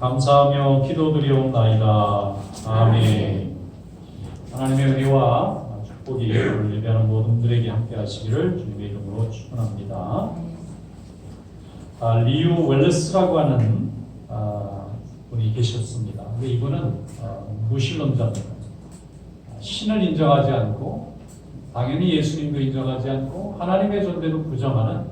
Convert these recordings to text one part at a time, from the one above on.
감사하며 기도드리옵나이다. 아멘. 하나님의 은혜와 축복이 오늘 예배하는 모든 분들에게 함께 하시기를 주님의 이름으로 축원합니다. 아, 리우 웰레스라고 하는 아, 분이 계셨습니다. 근데 이분은 어, 무신론자입니다. 신을 인정하지 않고 당연히 예수님도 인정하지 않고 하나님의 존재도 부정하는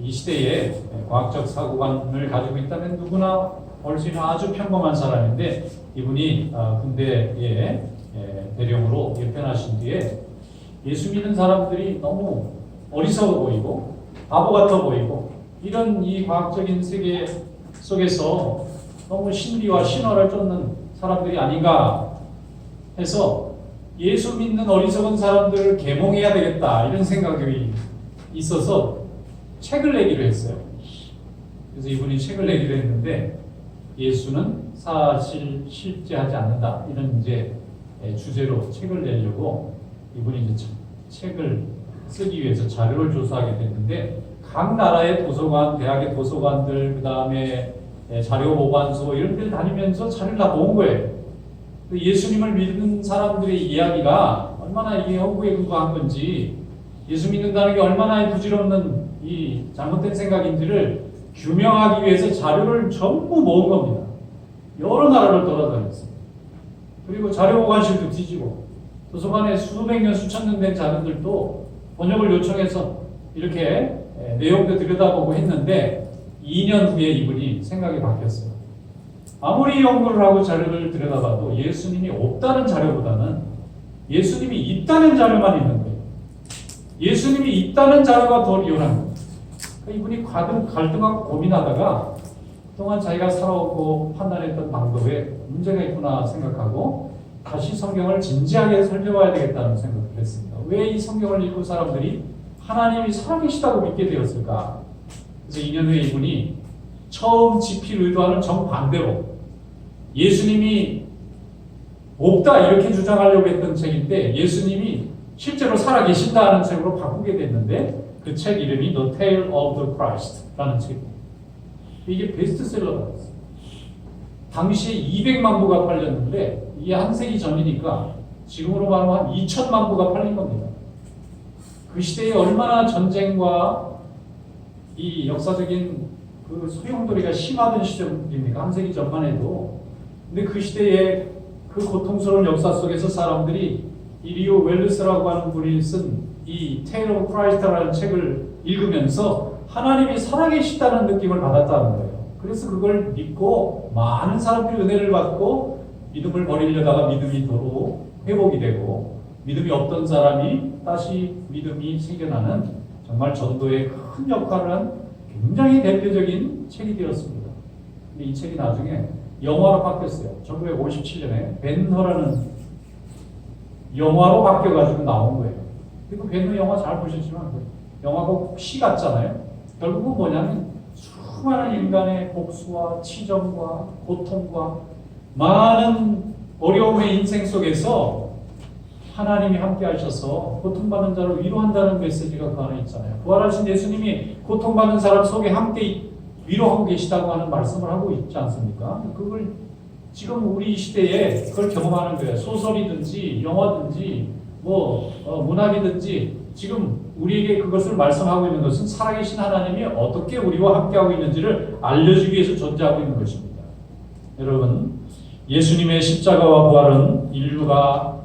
이 시대에 과학적 사고관을 가지고 있다면 누구나 볼수 있는 아주 평범한 사람인데 이분이 아, 군대에 예, 대령으로 입편하신 뒤에 예수 믿는 사람들이 너무 어리석어 보이고 바보 같아 보이고 이런 이 과학적인 세계 속에서 너무 신비와 신화를 쫓는 사람들이 아닌가 해서 예수 믿는 어리석은 사람들을 계몽해야 되겠다 이런 생각이 있어서 책을 내기로 했어요. 그래서 이분이 책을 내기로 했는데 예수는 사실 실제하지 않는다 이런 이제 주제로 책을 내려고 이분이 이제 책을 쓰기 위해서 자료를 조사하게 됐는데 각 나라의 도서관, 대학의 도서관들 그 다음에 자료 보관소 이런 데를 다니면서 자료를 다 모은 거예요. 그 예수님을 믿는 사람들의 이야기가 얼마나 이게 허구에 근거한 건지 예수 믿는다는 게 얼마나 부질없는 이 잘못된 생각인지를 규명하기 위해서 자료를 전부 모은 겁니다. 여러 나라를 돌아다녔어요. 그리고 자료 보관실도 뒤지고 도서관에 수백 년 수천 년 된 자료들도 번역을 요청해서 이렇게 내용도 들여다보고 했는데 2년 후에 이분이 생각이 바뀌었어요. 아무리 연구를 하고 자료를 들여다봐도 예수님이 없다는 자료보다는 예수님이 있다는 자료만 있는 거예요. 예수님이 있다는 자료가 더 리얼한 거예요. 그러니까 이분이 가등, 갈등하고 고민하다가 그동안 자기가 살아오고 판단했던 방법에 문제가 있구나 생각하고 다시 성경을 진지하게 살펴봐야 되겠다는 생각을 했습니다. 왜 이 성경을 읽고 사람들이 하나님이 살아계시다고 믿게 되었을까? 그래서 2년 후에 이분이 처음 지필 의도하는 정반대로 예수님이 없다 이렇게 주장하려고 했던 책인데 예수님이 실제로 살아계신다는 책으로 바꾸게 됐는데 그 책 이름이 The Tale of the Christ라는 책입니다. 이게 베스트셀러가. 당시에 200만 부가 팔렸는데 이게 한 세기 전이니까 지금으로 말하면 한 2천만 부가 팔린 겁니다. 그 시대에 얼마나 전쟁과 이 역사적인 그 소용돌이가 심하던 시절입니까? 한 세기 전만 해도. 근데 그 시대에 그 고통스러운 역사 속에서 사람들이 이 리오 웰르스라고 하는 분이 쓴 이 테일러 오브 크라이스트라는 책을 읽으면서 하나님이 살아계시다는 느낌을 받았다는 거예요. 그래서 그걸 믿고 많은 사람들이 은혜를 받고 믿음을 버리려다가 믿음이 도로 회복이 되고 믿음이 없던 사람이 다시 믿음이 생겨나는 정말 전도에 큰 역할을 한 굉장히 대표적인 책이 되었습니다. 근데 이 책이 나중에 영화로 바뀌었어요. 1957년에 벤허라는 영화로 바뀌어가지고 나온 거예요. 그리고 벤허 영화 잘 보셨지만 그 영화가 시 같잖아요. 결국은 뭐냐면 수많은 인간의 복수와 치정과 고통과 많은 어려움의 인생 속에서 하나님이 함께 하셔서 고통받는 자를 위로한다는 메시지가 그 안에 있잖아요. 부활하신 예수님이 고통받는 사람 속에 함께 위로하고 계시다고 하는 말씀을 하고 있지 않습니까? 그걸 지금 우리 시대에 그걸 경험하는 거예요. 소설이든지 영화든지 뭐 어, 문학이든지 지금 우리에게 그것을 말씀하고 있는 것은 살아계신 하나님이 어떻게 우리와 함께하고 있는지를 알려주기 위해서 존재하고 있는 것입니다. 여러분, 예수님의 십자가와 부활은 인류가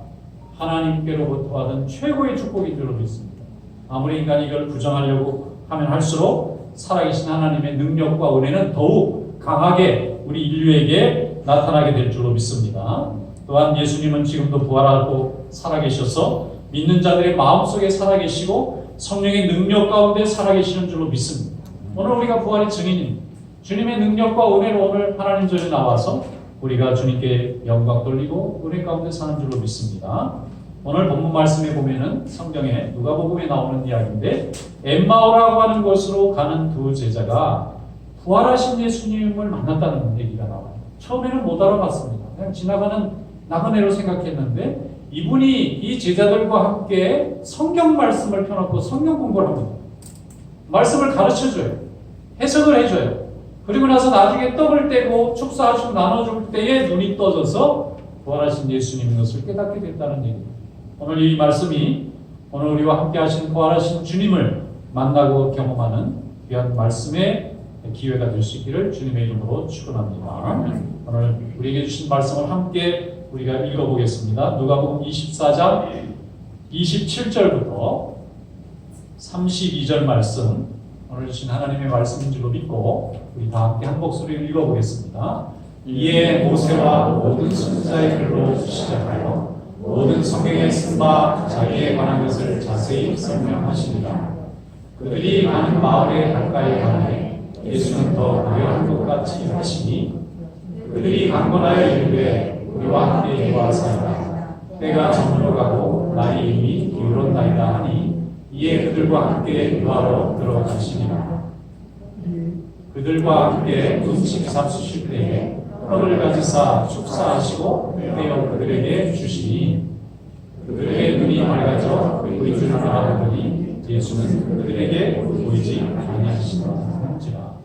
하나님께로부터 받은 최고의 축복인 줄로 믿습니다. 아무리 인간이 이걸 부정하려고 하면 할수록 살아계신 하나님의 능력과 은혜는 더욱 강하게 우리 인류에게 나타나게 될 줄로 믿습니다. 또한 예수님은 지금도 부활하고 살아계셔서 믿는 자들의 마음속에 살아계시고 성령의 능력 가운데 살아계시는 줄로 믿습니다. 오늘 우리가 부활의 증인입니다. 주님의 능력과 은혜로 오늘 하나님 전에 나와서 우리가 주님께 영광 돌리고 은혜 가운데 사는 줄로 믿습니다. 오늘 본문 말씀에 보면은 성경에 누가복음에 나오는 이야기인데 엠마오라고 하는 곳으로 가는 두 제자가 부활하신 예수님을 만났다는 얘기가 나와요. 처음에는 못 알아봤습니다. 그냥 지나가는 나그네로 생각했는데 이분이 이 제자들과 함께 성경 말씀을 펴놓고 성경 공부를 합니다. 말씀을 가르쳐 줘요. 해석을 해줘요. 그리고 나서 나중에 떡을 떼고 축사하시고 나눠줄 때에 눈이 떠져서 부활하신 예수님인 것을 깨닫게 됐다는 얘기입니다. 오늘 이 말씀이 오늘 우리와 함께 하신 부활하신 주님을 만나고 경험하는 귀한 말씀의 기회가 될 수 있기를 주님의 이름으로 축원합니다. 오늘 우리에게 주신 말씀을 함께 우리가 읽어보겠습니다. 누가복음 24장 27절부터 32절 말씀 오늘 주신 하나님의 말씀인 줄로 믿고 우리 다 함께 한 목소리로 읽어보겠습니다. 이에 모세와 모든 선지자의 글로 시작하여 모든 성경에 쓴바 자기에 관한 것을 자세히 설명하시니라. 그들이 가는 마을에 가까이 가니 예수는 더 고요한 것 같이 하시니 그들이 강권하여 이르되 우리와 함께 유하사이다. 때가 저물어 가고 날이 이미 기울었나이다 하니 이에 그들과 함께 유하로 들어가시니라. 그들과 함께 음식 잡수실 때에 떡을 가지사 축사하시고 떼어 그들에게 주시니 그들의 눈이 밝아져 보인 줄 알아보니 예수는 그들에게 보이지 아니하시는지라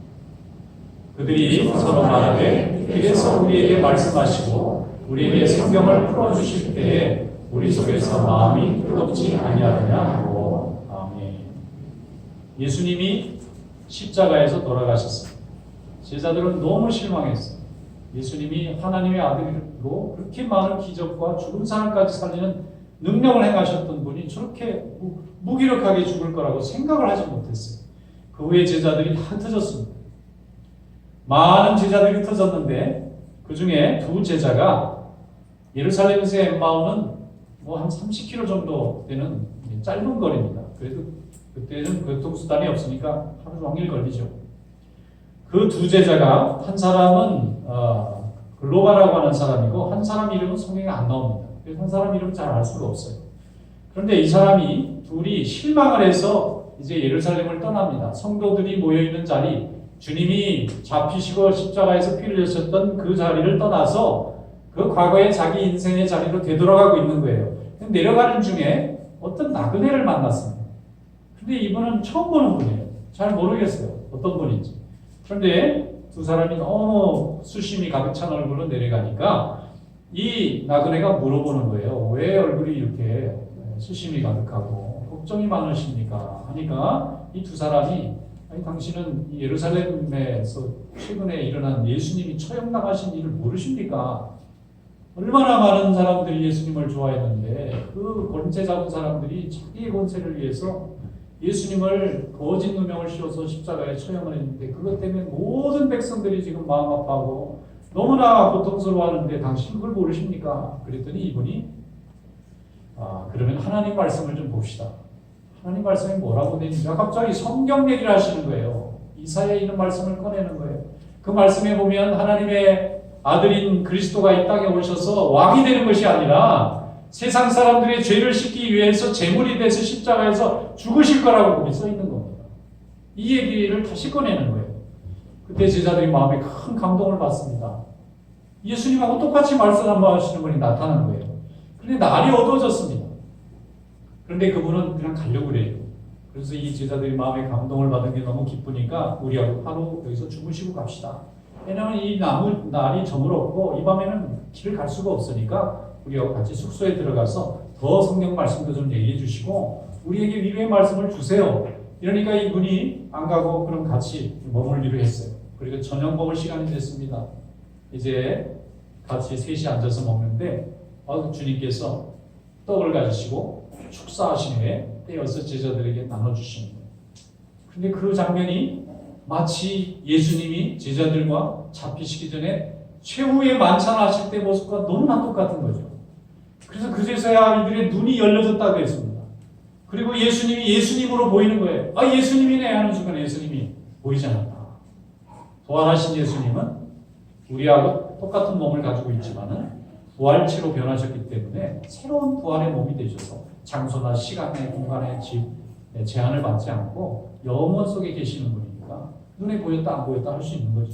그들이 서로 말하되 그래서 우리에게 말씀하시고 우리에게 성경을 풀어주실 때에 우리 속에서 마음이 뜨겁지 아니하느냐 하고 아멘 예수님이 십자가에서 돌아가셨습니다. 제자들은 너무 실망했어요. 예수님이 하나님의 아들로 그렇게 많은 기적과 죽은 사람까지 살리는 능력을 행하셨던 분이 저렇게 무- 무기력하게 죽을 거라고 생각을 하지 못했어요. 그 후에 제자들이 다 터졌습니다. 많은 제자들이 터졌는데 그 중에 두 제자가 예루살렘에서 엠마오는 뭐 한 30km 정도 되는 짧은 거리입니다. 그래도 그때는 교통수단이 없으니까 하루 종일 걸리죠. 그 두 제자가 한 사람은 어, 글로바라고 하는 사람이고 한 사람 이름은 성경에 안 나옵니다. 그래서 한 사람 이름은 잘알 수가 없어요. 그런데 이 사람이 둘이 실망을 해서 이제 예루살렘을 떠납니다. 성도들이 모여 있는 자리, 주님이 잡히시고 십자가에서 피를 흘렸었던 그 자리를 떠나서 그 과거의 자기 인생의 자리로 되돌아가고 있는 거예요. 내려가는 중에 어떤 나그네를 만났습니다. 근데 이분은 처음 보는 분이에요. 잘 모르겠어요. 어떤 분인지. 그런데 두 사람이 너무 수심이 가득 찬 얼굴로 내려가니까 이 나그네가 물어보는 거예요. 왜 얼굴이 이렇게 수심이 가득하고 걱정이 많으십니까? 하니까 이 두 사람이 아니 당신은 이 예루살렘에서 최근에 일어난 예수님이 처형당하신 일을 모르십니까? 얼마나 많은 사람들이 예수님을 좋아했는데 그 권세 잡은 사람들이 자기의 권세를 위해서 예수님을 거짓 누명을 씌워서 십자가에 처형을 했는데 그것 때문에 모든 백성들이 지금 마음 아파하고 너무나 고통스러워하는데 당신 그걸 모르십니까? 그랬더니 이분이 아 그러면 하나님 말씀을 좀 봅시다. 하나님 말씀이 뭐라고 있는가? 갑자기 성경 얘기를 하시는 거예요. 이사야에 있는 말씀을 꺼내는 거예요. 그 말씀에 보면 하나님의 아들인 그리스도가 이 땅에 오셔서 왕이 되는 것이 아니라 세상 사람들의 죄를 씻기 위해서 제물이 돼서 십자가에서 죽으실 거라고 거기 써 있는 겁니다. 이 얘기를 다시 꺼내는 거예요. 그때 제자들이 마음에 큰 감동을 받습니다. 예수님하고 똑같이 말씀하시는 분이 나타난 거예요. 그런데 날이 어두워졌습니다. 그런데 그분은 그냥 가려고 그래요. 그래서 이 제자들이 마음에 감동을 받은 게 너무 기쁘니까 우리하고 하루 여기서 주무시고 갑시다. 왜냐하면 이 나무 날이 저물었고 이 밤에는 길을 갈 수가 없으니까 우리하고 같이 숙소에 들어가서 더 성경 말씀도 좀 얘기해 주시고 우리에게 위로의 말씀을 주세요. 이러니까 이분이 안 가고 그럼 같이 머물기로 했어요. 그리고 저녁 먹을 시간이 됐습니다. 이제 같이 셋이 앉아서 먹는데 어, 주님께서 떡을 가지시고 축사하신 후에 떼어서 제자들에게 거예요. 근데 그 장면이 마치 예수님이 제자들과 잡히시기 전에 최후의 만찬하실 때 모습과 너무나 똑같은 거죠. 그래서 그제서야 이들의 눈이 열려졌다고 했습니다. 그리고 예수님이 예수님으로 보이는 거예요. 아, 예수님이네 하는 순간 예수님이 보이지 않았다. 부활하신 예수님은 우리하고 똑같은 몸을 가지고 있지만은 부활체로 변하셨기 때문에 새로운 부활의 몸이 되셔서 장소나 시간에 공간에 지- 네, 제한을 받지 않고 영원 속에 계시는 분이니까 눈에 보였다 안 보였다 할 수 있는 거죠.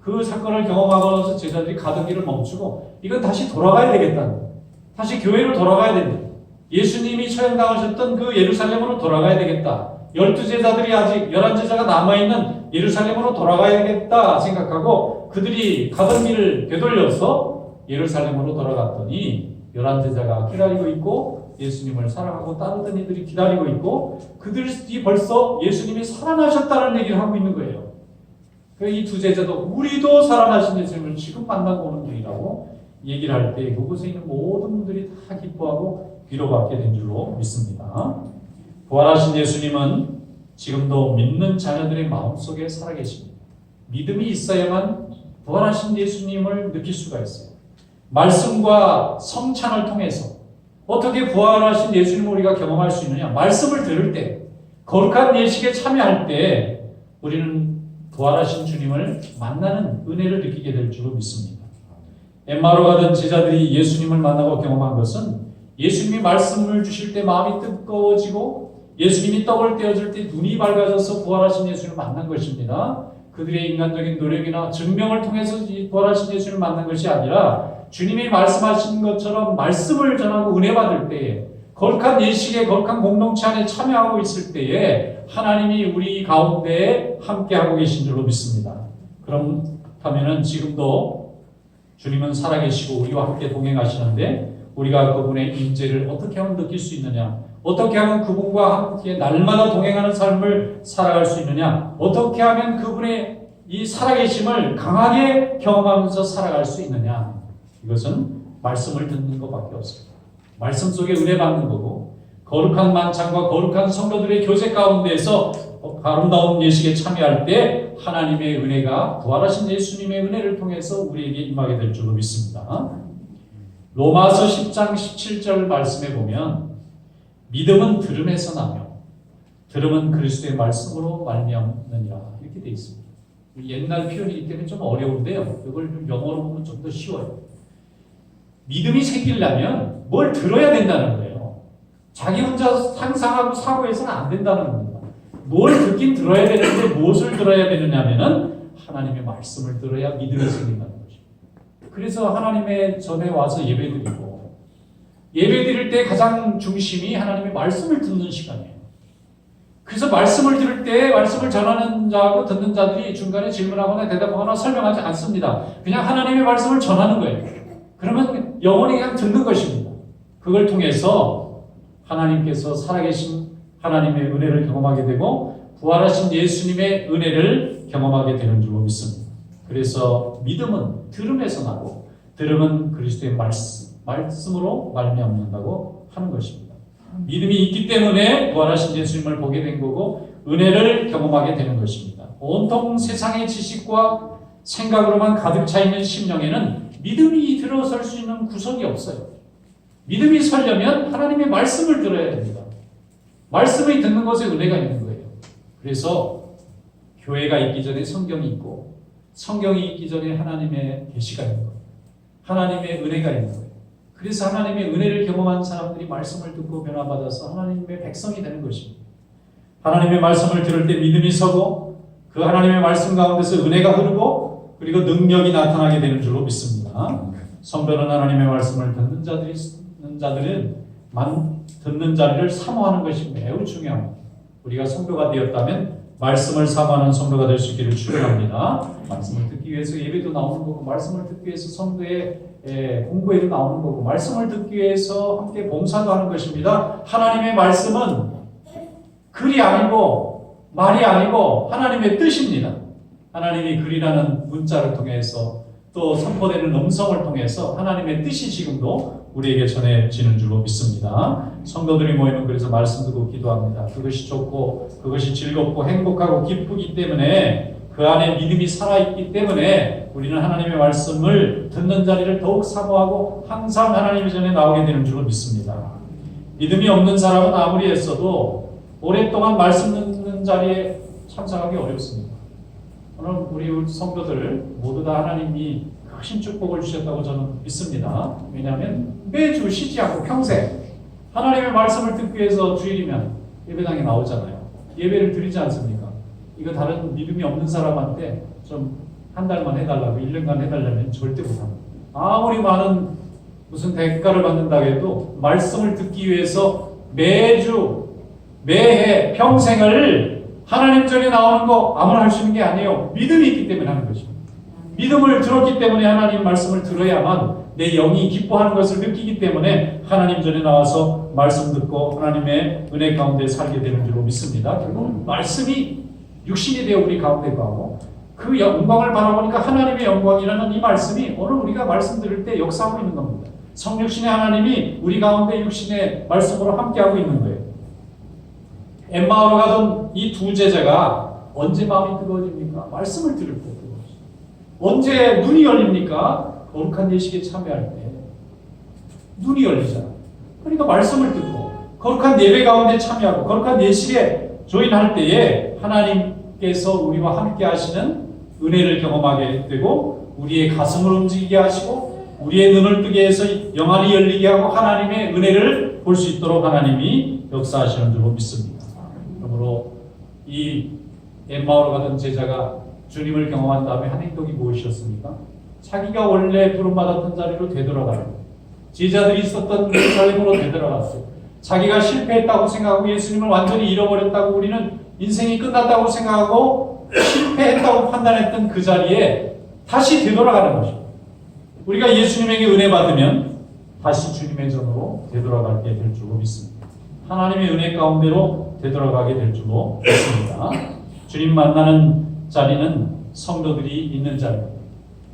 그 사건을 경험하고 나서 제자들이 가던 길을 멈추고 이건 다시 돌아가야 거예요. 다시 교회로 돌아가야 된다. 예수님이 처형당하셨던 그 예루살렘으로 돌아가야 되겠다. 열두 제자들이 아직 열한 제자가 남아있는 예루살렘으로 돌아가야겠다 생각하고 그들이 가던 길을 되돌려서 예루살렘으로 돌아갔더니 열한 제자가 기다리고 있고 예수님을 사랑하고 따르던 이들이 기다리고 있고 그들이 벌써 예수님이 살아나셨다는 얘기를 하고 있는 거예요. 이 두 제자도 우리도 살아나신 예수님을 지금 만나고 오는 중이라고 얘기를 할 때 그곳에 있는 모든 분들이 다 기뻐하고 위로받게 된 줄로 믿습니다. 부활하신 예수님은 지금도 믿는 자녀들의 마음속에 살아계십니다. 믿음이 있어야만 부활하신 예수님을 느낄 수가 있어요. 말씀과 성찬을 통해서 어떻게 부활하신 예수님을 우리가 경험할 수 있느냐? 말씀을 들을 때, 거룩한 예식에 참여할 때 우리는 부활하신 주님을 만나는 은혜를 느끼게 될 줄로 믿습니다. 엠마로 가던 제자들이 예수님을 만나고 경험한 것은 예수님이 말씀을 주실 때 마음이 뜨거워지고 예수님이 떡을 떼어줄 때 눈이 밝아져서 부활하신 예수님을 만난 것입니다. 그들의 인간적인 노력이나 증명을 통해서 이 부활하신 예수님을 만난 것이 아니라 주님이 말씀하신 것처럼 말씀을 전하고 은혜 받을 때에 거룩한 예식의 거룩한 공동체 안에 참여하고 있을 때에 하나님이 우리 가운데 함께하고 계신 줄로 믿습니다. 그렇다면 지금도 주님은 살아계시고 우리와 함께 동행하시는데 우리가 그분의 임재를 어떻게 하면 느낄 수 있느냐? 어떻게 하면 그분과 함께 날마다 동행하는 삶을 살아갈 수 있느냐? 어떻게 하면 그분의 이 살아계심을 강하게 경험하면서 살아갈 수 있느냐? 이것은 말씀을 듣는 것밖에 없습니다. 말씀 속에 은혜 받는 거고 거룩한 만찬과 거룩한 성도들의 교제 가운데에서 아름다운 예식에 참여할 때 하나님의 은혜가 부활하신 예수님의 은혜를 통해서 우리에게 임하게 될 줄로 믿습니다. 로마서 10장 17절 말씀에 보면 믿음은 들음에서 나며 들음은 그리스도의 말씀으로 말미암느니라 이렇게 되어 있습니다. 옛날 표현이기 때문에 좀 어려운데요. 이걸 좀 영어로 보면 좀 더 쉬워요. 믿음이 생기려면 뭘 들어야 된다는 거예요. 자기 혼자 상상하고 사고해서는 안 된다는 겁니다. 뭘 듣긴 들어야 되는데 무엇을 들어야 되느냐면은 하나님의 말씀을 들어야 믿음이 생긴다는 거죠. 그래서 하나님의 전에 와서 예배 드리고 예배 드릴 때 가장 중심이 하나님의 말씀을 듣는 시간이에요. 그래서 말씀을 들을 때 말씀을 전하는 자하고 듣는 자들이 중간에 질문하거나 대답하거나 설명하지 않습니다. 그냥 하나님의 말씀을 전하는 거예요. 그러면 영원히 그냥 듣는 것입니다. 그걸 통해서 하나님께서 살아계신 하나님의 은혜를 경험하게 되고 부활하신 예수님의 은혜를 경험하게 되는 줄로 믿습니다. 그래서 믿음은 들음에서 나고 들음은 그리스도의 말씀, 말씀으로 말미암는다고 하는 것입니다. 믿음이 있기 때문에 부활하신 예수님을 보게 된 거고 은혜를 경험하게 되는 것입니다. 온통 세상의 지식과 생각으로만 가득 차 있는 심령에는 믿음이 들어설 수 있는 구석이 없어요. 믿음이 설려면 하나님의 말씀을 들어야 됩니다. 말씀을 듣는 것에 은혜가 있는 거예요. 그래서 교회가 있기 전에 성경이 있고 성경이 있기 전에 하나님의 계시가 있는 거예요. 하나님의 은혜가 있는 거예요. 그래서 하나님의 은혜를 경험한 사람들이 말씀을 듣고 변화받아서 하나님의 백성이 되는 것입니다. 하나님의 말씀을 들을 때 믿음이 서고 그 하나님의 말씀 가운데서 은혜가 흐르고 그리고 능력이 나타나게 되는 줄로 믿습니다. 성도는 하나님의 말씀을 듣는 자들이 듣는 자들은 만 듣는 자리를 사모하는 것이 매우 중요합니다. 우리가 성도가 되었다면 말씀을 사모하는 성도가 될 수 있기를 축원합니다. 말씀을 듣기 위해서 예배도 나오는 거고 말씀을 듣기 위해서 성도의 예, 공부에도 나오는 거고 말씀을 듣기 위해서 함께 봉사도 하는 것입니다. 하나님의 말씀은 글이 아니고 말이 아니고 하나님의 뜻입니다. 하나님이 글이라는 문자를 통해서 또 선포되는 음성을 통해서 하나님의 뜻이 지금도 우리에게 전해지는 줄로 믿습니다. 성도들이 모이면 그래서 말씀 듣고 기도합니다. 그것이 좋고 그것이 즐겁고 행복하고 기쁘기 때문에 그 안에 믿음이 살아있기 때문에 우리는 하나님의 말씀을 듣는 자리를 더욱 사모하고 항상 하나님 전에 나오게 되는 줄로 믿습니다. 믿음이 없는 사람은 아무리 했어도 오랫동안 말씀 듣는 자리에 참석하기 어렵습니다. 오늘 우리 성도들 모두 다 하나님이 크신 축복을 주셨다고 저는 믿습니다. 왜냐하면 매주 쉬지 않고 평생 하나님의 말씀을 듣기 위해서 주일이면 예배당에 나오잖아요. 예배를 드리지 않습니까? 이거 다른 믿음이 없는 사람한테 좀 한 달만 해달라고 1년간 해달라면 절대 못합니다. 아무리 많은 무슨 대가를 받는다 해도 말씀을 듣기 위해서 매주 매해 평생을 하나님 전에 나오는 거 아무나 할 수 있는 게 아니에요. 믿음이 있기 때문에 하는 것입니다. 믿음을 들었기 때문에 하나님 말씀을 들어야만 내 영이 기뻐하는 것을 느끼기 때문에 하나님 전에 나와서 말씀 듣고 하나님의 은혜 가운데 살게 되는 줄로 믿습니다. 결국 말씀이 육신이 되어 우리 가운데 가고 그 영광을 바라보니까 하나님의 영광이라는 이 말씀이 오늘 우리가 말씀 들을 때 역사하고 있는 겁니다. 성육신의 하나님이 우리 가운데 육신의 말씀으로 함께하고 있는 거예요. 엠마오로 가던 이 두 제자가 언제 마음이 뜨거워집니까? 말씀을 들을 때 뜨거워집니다. 언제 눈이 열립니까? 거룩한 예식에 참여할 때 눈이 열리잖아. 그러니까 말씀을 듣고 거룩한 예배 가운데 참여하고 거룩한 예식에 조인할 때에 하나님께서 우리와 함께 하시는 은혜를 경험하게 되고 우리의 가슴을 움직이게 하시고 우리의 눈을 뜨게 해서 영안이 열리게 하고 하나님의 은혜를 볼 수 있도록 하나님이 역사하시는 줄로 믿습니다. 그러므로 이 엠마오로 가던 제자가 주님을 경험한 다음에 한 행동이 무엇이었습니까? 자기가 원래 부름받았던 자리로 되돌아가는 거예요. 제자들이 있었던 예루살렘으로 되돌아갔어요. 자기가 실패했다고 생각하고 예수님을 완전히 잃어버렸다고 우리는 인생이 끝났다고 생각하고 실패했다고 판단했던 그 자리에 다시 되돌아가는 것입니다. 우리가 예수님에게 은혜 받으면 다시 주님의 전으로 되돌아가게 될 줄로 믿습니다. 하나님의 은혜 가운데로 되돌아가게 될 줄로 믿습니다. 주님 만나는 자리는 성도들이 있는 자리입니다.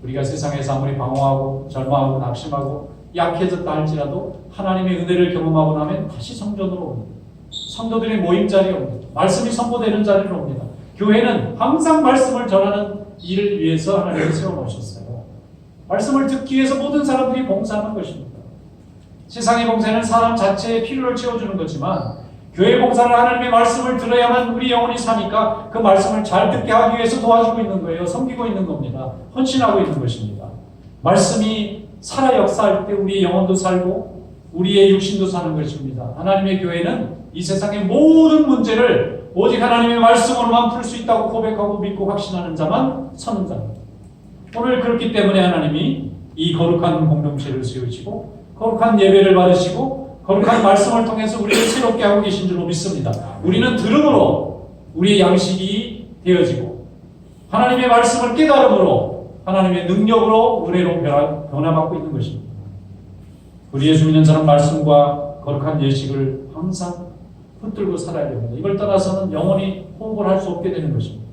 우리가 세상에서 아무리 방황하고 절망하고 낙심하고 약해졌다 할지라도 하나님의 은혜를 경험하고 나면 다시 성전으로 옵니다. 성도들의 모임 자리에 옵니다. 말씀이 선포되는 자리로 옵니다. 교회는 항상 말씀을 전하는 일을 위해서 하나님이 세워놓으셨어요. 말씀을 듣기 위해서 모든 사람들이 봉사하는 것입니다. 세상의 봉사는 사람 자체의 필요를 채워주는 거지만 교회 봉사는 하나님의 말씀을 들어야만 우리 영혼이 사니까 그 말씀을 잘 듣게 하기 위해서 도와주고 있는 거예요. 섬기고 있는 겁니다. 헌신하고 있는 것입니다. 말씀이 살아 역사할 때 우리의 영혼도 살고 우리의 육신도 사는 것입니다. 하나님의 교회는 이 세상의 모든 문제를 오직 하나님의 말씀으로만 풀 수 있다고 고백하고 믿고 확신하는 자만 서는 자입니다. 오늘 그렇기 때문에 하나님이 이 거룩한 공동체를 세우시고 거룩한 예배를 받으시고 거룩한 말씀을 통해서 우리를 새롭게 하고 계신 줄로 믿습니다. 우리는 들음으로 우리의 양식이 되어지고 하나님의 말씀을 깨달음으로 하나님의 능력으로 은혜로 변화- 변화받고 있는 것입니다. 우리 예수 믿는 사람 말씀과 거룩한 예식을 항상 붙들고 살아야 됩니다. 이걸 떠나서는 영원히 호흡을 할 수 없게 되는 것입니다.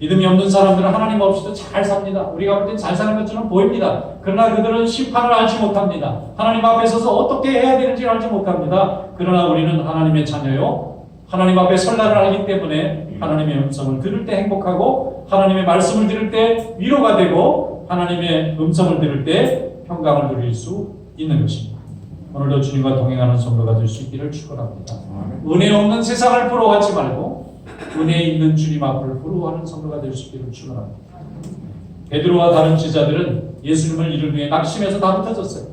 믿음이 없는 사람들은 하나님 없이도 잘 삽니다. 우리가 볼 땐 잘 사는 것처럼 보입니다. 그러나 그들은 심판을 알지 못합니다. 하나님 앞에 서서 어떻게 해야 되는지 알지 못합니다. 그러나 우리는 하나님의 자녀요. 하나님 앞에 설날을 알기 때문에 하나님의 음성을 들을 때 행복하고 하나님의 말씀을 들을 때 위로가 되고 하나님의 음성을 들을 때 평강을 누릴 수 있는 것입니다. 오늘도 주님과 동행하는 성도가 될 수 있기를 축원합니다. 은혜 없는 세상을 부러워하지 말고 은혜 있는 주님 앞을 부러워하는 성도가 될 수 있기를 축원합니다. 베드로와 다른 제자들은 예수님을 이를 위해 낙심해서 다 흩어졌어요.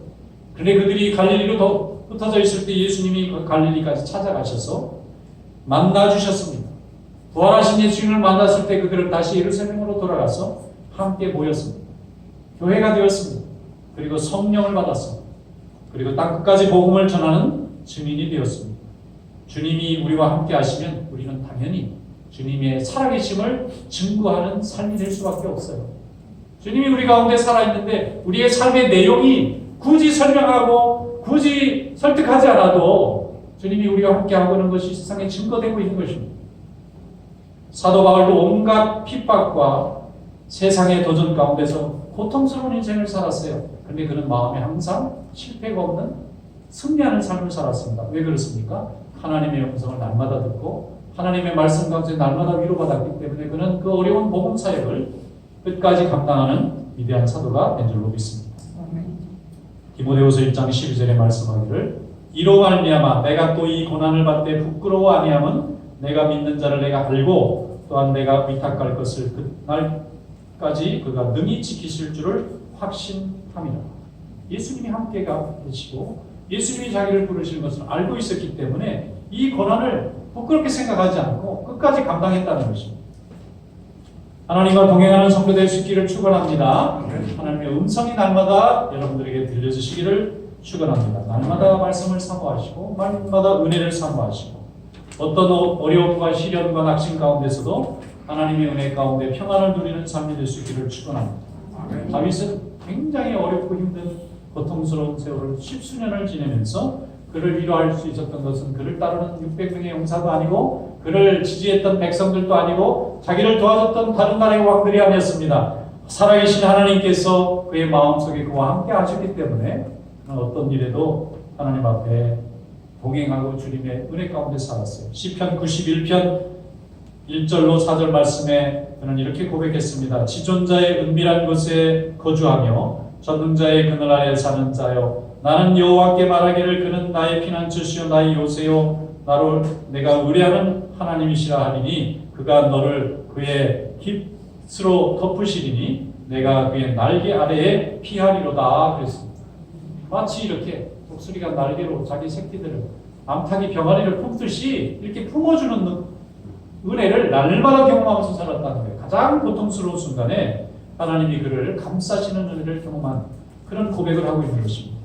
그런데 그들이 갈릴리로 더 흩어져 있을 때 예수님이 그 갈릴리까지 찾아가셔서 만나 주셨습니다. 부활하신 예수님을 만났을 때 그들은 다시 예루살렘으로 돌아가서 함께 모였습니다. 교회가 되었습니다. 그리고 성령을 받았습니다. 그리고 땅 끝까지 복음을 전하는 증인이 되었습니다. 주님이 우리와 함께 하시면 우리는 당연히 주님의 살아계심을 증거하는 삶이 될 수밖에 없어요. 주님이 우리 가운데 살아있는데 우리의 삶의 내용이 굳이 설명하고 굳이 설득하지 않아도 주님이 우리와 함께 하고 있는 것이 세상에 증거되고 있는 것입니다. 사도 바울도 온갖 핍박과 세상의 도전 가운데서 고통스러운 인생을 살았어요. 그런데 그는 마음에 항상 실패가 없는 승리하는 삶을 살았습니다. 왜 그렇습니까? 하나님의 음성을 날마다 듣고 하나님의 말씀 가운데 날마다 위로받았기 때문에 그는 그 어려운 복음 사역을 끝까지 감당하는 위대한 사도가 된 줄로 믿습니다. 디모데후서 1장 12절에 말씀하기를 이로 말미암아 내가 또 이 고난을 받되 부끄러워 아니함은 내가 믿는 자를 내가 알고 또한 내가 위탁할 것을 그날까지 그가 능히 지키실 줄을 확신함이라. 예수님이 함께 가 계시고 예수님이 자기를 부르시는 것을 알고 있었기 때문에 이 고난을 부끄럽게 생각하지 않고 끝까지 감당했다는 것입니다. 하나님과 동행하는 성도 될 수 있기를 축원합니다. 하나님의 음성이 날마다 여러분들에게 들려주시기를 축원합니다. 날마다 말씀을 사모하시고 날마다 은혜를 사모하시고 어떤 어- 어려움과 시련과 낙심 가운데서도 하나님의 은혜 가운데 평안을 누리는 삶이 될 수 있기를 축원합니다. 다윗은 굉장히 어렵고 힘든 고통스러운 세월을 십수년을 지내면서 그를 위로할 수 있었던 것은 그를 따르는 600명의 용사도 아니고 그를 지지했던 백성들도 아니고 자기를 도와줬던 다른 나라의 왕들이 아니었습니다. 살아계신 하나님께서 그의 마음속에 그와 함께 하셨기 때문에 어떤 일에도 하나님 앞에 동행하고 주님의 은혜 가운데 살았어요. 시편 91편 1절로 4절 말씀에 그는 이렇게 고백했습니다. 지존자의 은밀한 곳에 거주하며 전능자의 그늘 아래 사는 자여 나는 여호와께 말하기를 그는 나의 피난처시요 나의 요새요 나를 내가 의뢰하는 하나님이시라 하리니 그가 너를 그의 힙스로 덮으시리니 내가 그의 날개 아래에 피하리로다 그랬습니다. 마치 이렇게 독수리가 날개로 자기 새끼들을 암탉이 병아리를 품듯이 이렇게 품어주는 느- 은혜를 날마다 경험하면서 살았다는 거예요. 가장 고통스러운 순간에 하나님이 그를 감싸시는 은혜를 경험한 그런 고백을 하고 있는 것입니다.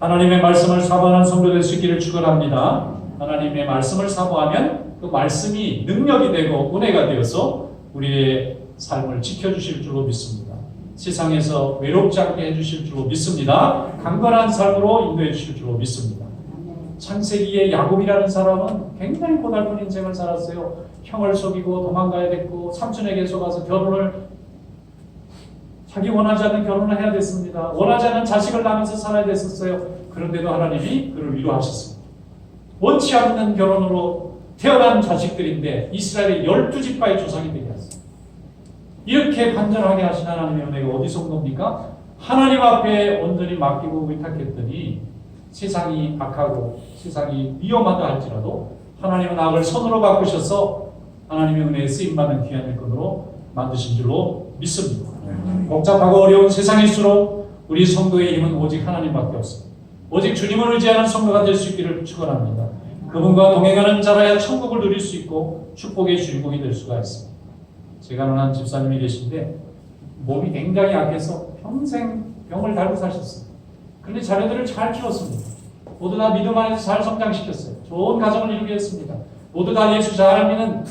하나님의 말씀을 사모하는 성도 될 수 있기를 축원합니다. 하나님의 말씀을 사모하면 그 말씀이 능력이 되고 은혜가 되어서 우리의 삶을 지켜주실 줄로 믿습니다. 세상에서 외롭지 않게 해주실 줄로 믿습니다. 강건한 삶으로 인도해 주실 줄로 믿습니다. 창세기의 야곱이라는 사람은 굉장히 고달픈 인생을 살았어요. 형을 속이고 도망가야 됐고 삼촌에게 속아서 결혼을 자기 원하지 않는 결혼을 해야 됐습니다. 원하지 않는 자식을 낳으면서 살아야 됐었어요. 그런데도 하나님이 그를 위로하셨습니다. 원치 않는 결혼으로 태어난 자식들인데 이스라엘의 열두 지파의 조상이 되게 하셨어요. 이렇게 간절하게 하신 하나님의 은혜가 어디서 온 겁니까? 하나님 앞에 온전히 맡기고 의탁했더니 세상이 악하고 세상이 위험하다 할지라도 하나님은 악을 손으로 바꾸셔서 하나님의 은혜에 쓰임받는 귀한 일꾼으로 만드신 줄로 믿습니다. 복잡하고 어려운 세상일수록 우리 성도의 힘은 오직 하나님밖에 없습니다. 오직 주님을 의지하는 성도가 될 수 있기를 축원합니다. 그분과 동행하는 자라야 천국을 누릴 수 있고 축복의 주인공이 될 수가 있습니다. 제가 아는 한 집사님이 계신데 몸이 굉장히 약해서 평생 병을 달고 사셨어요. 그런데 자녀들을 잘 키웠습니다. 모두 다 믿음 안에서 잘 성장시켰어요. 좋은 가정을 이루게 했습니다. 모두 다 예수 잘 믿는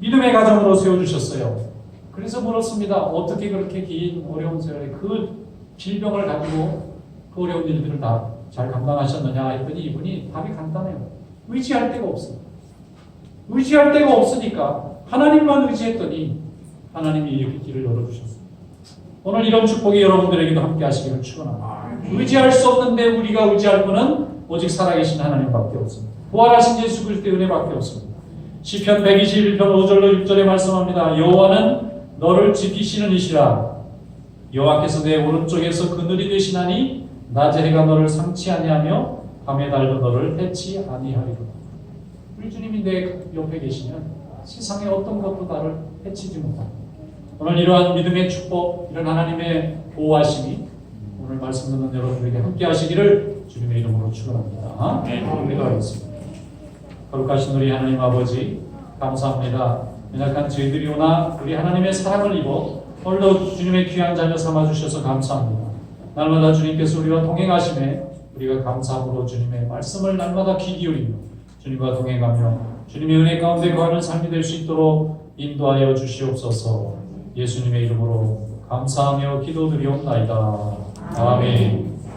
믿음의 가정으로 세워주셨어요. 그래서 물었습니다. 어떻게 그렇게 긴 어려운 세월에 그 질병을 가지고 그 어려운 일들을 다 잘 감당하셨느냐 했더니 이분이 답이 간단해요. 의지할 데가 없어요. 의지할 데가 없으니까 하나님만 의지했더니 하나님이 이렇게 길을 열어주셨어요. 오늘 이런 축복이 여러분들에게도 함께 하시기를 축원합니다. 의지할 수 없는데 우리가 의지할 분은 오직 살아계신 하나님밖에 없습니다. 부활하신 예수 그리스도의 은혜밖에 없습니다. 시편 121편 5절로 6절에 말씀합니다. 여호와는 너를 지키시는 이시라. 여호와께서 내 오른쪽에서 그늘이 되시나니 낮의 해가 너를 상치 아니하며 밤의 달도 너를 해치 아니하리로다. 우리 주님이 내 옆에 계시면 세상의 어떤 것도 나를 해치지 못합니다. 오늘 이러한 믿음의 축복, 이런 하나님의 보호하심이 오늘 말씀 듣는 여러분에게 함께 하시기를 주님의 이름으로 축원합니다. 네, 기도하겠습니다. 거룩하신 우리 하나님 아버지 감사합니다. 연약한 저희들이 오나 우리 하나님의 사랑을 입어 오늘도 주님의 귀한 자녀 삼아 주셔서 감사합니다. 날마다 주님께서 우리와 동행하심에 우리가 감사함으로 주님의 말씀을 날마다 귀 기울이며 주님과 동행하며 주님의 은혜 가운데 거하는 삶이 될 수 있도록 인도하여 주시옵소서. 예수님의 이름으로 감사하며 기도드리옵나이다. 아멘.